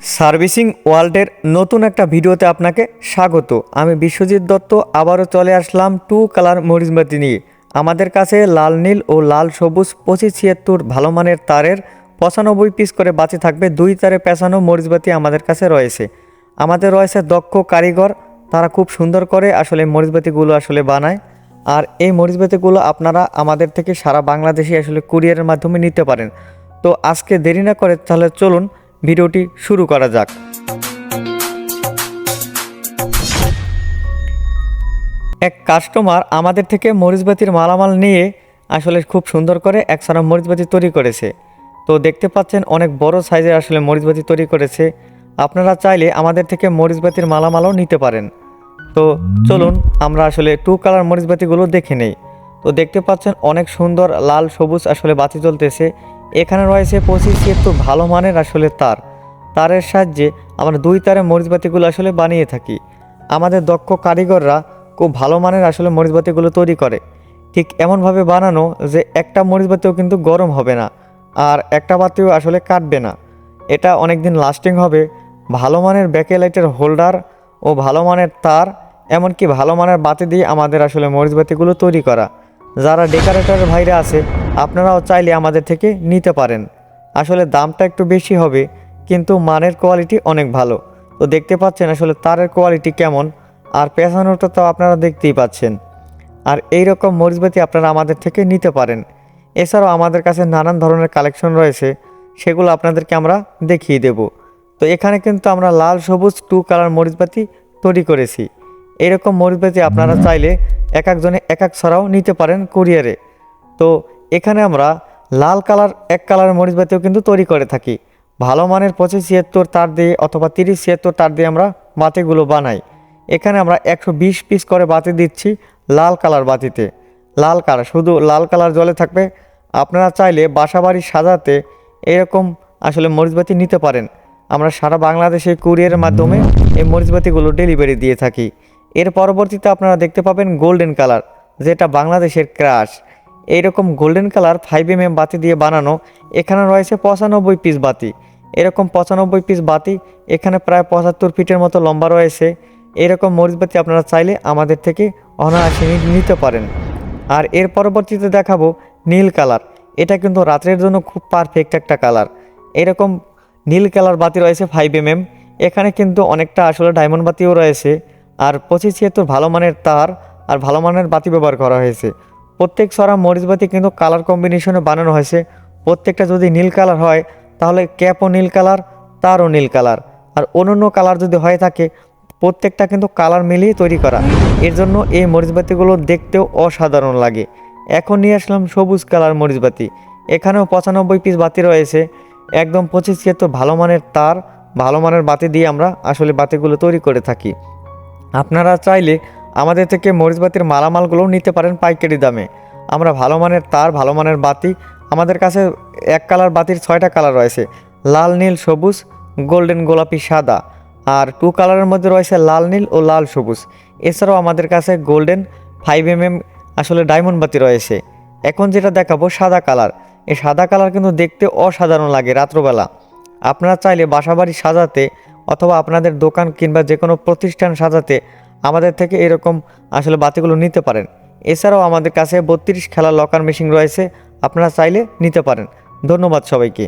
Servicing ওয়ার্ল্ডের নতুন একটা ভিডিওতে আপনাকে স্বাগত। আমি বিশ্বজিৎ দত্ত, আবারও চলে আসলাম টু কালার মরিচবাতি নিয়ে। আমাদের কাছে লাল নীল ও লাল সবুজ পঁচিশ ছিয়াত্তর ভালো মানের তারের পঁচানব্বই পিস করে বাতি থাকবে। দুই তারে পেঁচানো মরিচবাতি আমাদের কাছে রয়েছে। আমাদের রয়েছে দক্ষ কারিগর, তারা খুব সুন্দর করে আসলে মরিচবাতিগুলো আসলে বানায়। আর এই মরিচবাতিগুলো আপনারা আমাদের থেকে সারা বাংলাদেশে আসলে কুরিয়ারের মাধ্যমে নিতে পারেন। তো আজকে দেরি না করে তাহলে চলুন ভিডিওটি শুরু করা যাক। এক কাস্টমার আমাদের থেকে মরিচবাতির মালামাল নিয়ে আসলে খুব সুন্দর করে এক একসারা মরিচবাতি তৈরি করেছে। তো দেখতে পাচ্ছেন অনেক বড় সাইজের আসলে মরিচবাতি তৈরি করেছে। আপনারা চাইলে আমাদের থেকে মরিচবাতির মালামালও নিতে পারেন। তো চলুন আমরা আসলে টু কালার মরিচবাতিগুলো দেখে নেই। তো দেখতে পাচ্ছেন অনেক সুন্দর লাল সবুজ আসলে বাতি জ্বলতেছে। এখানে রয়েছে পঁচিশ একটু ভালো মানের আসলে তার। তারের সাহায্যে আমরা দুই তারে মরিচবাতিগুলো আসলে বানিয়ে থাকি। আমাদের দক্ষ কারিগররা খুব ভালো মানের আসলে মরিচবাতিগুলো তৈরি করে। ঠিক এমনভাবে বানানো যে একটা মরিচবাতিও কিন্তু গরম হবে না আর একটা বাতিও আসলে কাটবে না। এটা অনেক দিন লাস্টিং হবে। ভালো মানের ব্যাকেলাইটের হোল্ডার ও ভালো মানের তার, এমনকি ভালো মানের বাতি দিয়ে আমাদের আসলে মরিচবাতিগুলো তৈরি করা। যারা ডেকারেটর ভাইরা আছে আপনারাও চাইলে আমাদের থেকে নিতে পারেন। আসলে দামটা একটু বেশি হবে, কিন্তু মানের কোয়ালিটি অনেক ভালো। তো দেখতে পাচ্ছেন আসলে তারের কোয়ালিটি কেমন, আর পেছানোটা তো আপনারা দেখতেই পাচ্ছেন। আর এই রকম মরিচবাতি আপনারা আমাদের থেকে নিতে পারেন। এছাড়াও আমাদের কাছে নানান ধরনের কালেকশন রয়েছে, সেগুলো আপনাদেরকে আমরা দেখিয়ে দেব। তো এখানে কিন্তু আমরা লাল, সবুজ টু কালার মরিচবাতি তৈরি করেছি। এরকম মরিচবাতি আপনারা চাইলে এক একজনে এক এক ছড়াও নিতে পারেন কুরিয়ারে। তো এখানে আমরা লাল কালার, এক কালার মরিচ বাতিও কিন্তু তৈরি করে থাকি। ভালো মানের পঁচিশ ছিয়াত্তর তার দিয়ে অথবা তিরিশ ছিয়াত্তর তার দিয়ে আমরা বাতিগুলো বানাই। এখানে আমরা একশো বিশ পিস করে বাতি দিচ্ছি লাল কালার বাতিতে। লাল কালার, শুধু লাল কালার জলে থাকবে। আপনারা চাইলে বাসাবাড়ি সাজাতে এরকম আসলে মরিচবাতি নিতে পারেন। আমরা সারা বাংলাদেশে কুরিয়ারের মাধ্যমে এই মরিচবাতিগুলো ডেলিভারি দিয়ে থাকি। এর পরবর্তীতে আপনারা দেখতে পাবেন গোল্ডেন কালার, যেটা বাংলাদেশের ক্রাশ। এইরকম গোল্ডেন কালার ফাইভ এম বাতি দিয়ে বানানো, এখানে রয়েছে পঁচানব্বই পিস বাতি। এরকম পঁচানব্বই পিস বাতি, এখানে প্রায় পঁচাত্তর ফিটের মতো লম্বা রয়েছে। এরকম মরিচবাতি আপনারা চাইলে আমাদের থেকে অনায়াসে নিতে পারেন। আর এর পরবর্তীতে দেখাবো নীল কালার এটা কিন্তু রাত্রের জন্য খুব পারফেক্ট একটা কালার এরকম নীল কালার বাতি রয়েছে ফাইভ এম এখানে কিন্তু অনেকটা আসলে ডায়মন্ড বাতিও রয়েছে। আর পঁচিশ ছিয়াত্তর ভালো মানের তার আর ভালো মানের বাতি ব্যবহার করা হয়েছে। প্রত্যেক সরা মরিচবাতি কিন্তু কালার কম্বিনেশনে বানানো হয়েছে। প্রত্যেকটা যদি নীল কালার হয়, তাহলে ক্যাপও নীল কালার তারও নীল কালার আর অন্য কালার যদি হয়ে থাকে, প্রত্যেকটা কিন্তু কালার মিলিয়ে তৈরি করা। এর জন্য এই মরিচবাতিগুলো দেখতেও অসাধারণ লাগে। এখন নিয়ে আসলাম সবুজ কালার মরিচবাতি এখানেও পঁচানব্বই পিস বাতি রয়েছে। একদম পঁচিশ ছিয়াত্তর ভালো মানের তার, ভালো মানের বাতি দিয়ে আমরা আসলে বাতিগুলো তৈরি করে থাকি। আপনারা চাইলে আমাদের থেকে মরিচবাতির মালামালগুলোও নিতে পারেন পাইকারি দামে। আমরা ভালো মানের তার, ভালো মানের বাতি, আমাদের কাছে এক কালার বাতির ছয়টা কালার রয়েছে। লাল, নীল, সবুজ, গোল্ডেন, গোলাপি, সাদা। আর টু কালারের মধ্যে রয়েছে লাল, নীল ও লাল, সবুজ। এছাড়াও আমাদের কাছে গোল্ডেন ফাইভ এম এম আসলে ডায়মন্ড বাতি রয়েছে। এখন যেটা দেখাবো সাদা কালার। এই সাদা কালার কিন্তু দেখতে অসাধারণ লাগে রাত্রবেলা। আপনারা চাইলে বাসাবাড়ি সাজাতে অথবা আপনাদের দোকান কিংবা যে কোনো প্রতিষ্ঠান সাজাতে আমাদের থেকে এরকম আসলে বাতিগুলো নিতে পারেন। এছাড়াও আমাদের কাছে বত্রিশ খেলার লকার মেশিন রয়েছে, আপনারা চাইলে নিতে পারেন। ধন্যবাদ সবাইকে।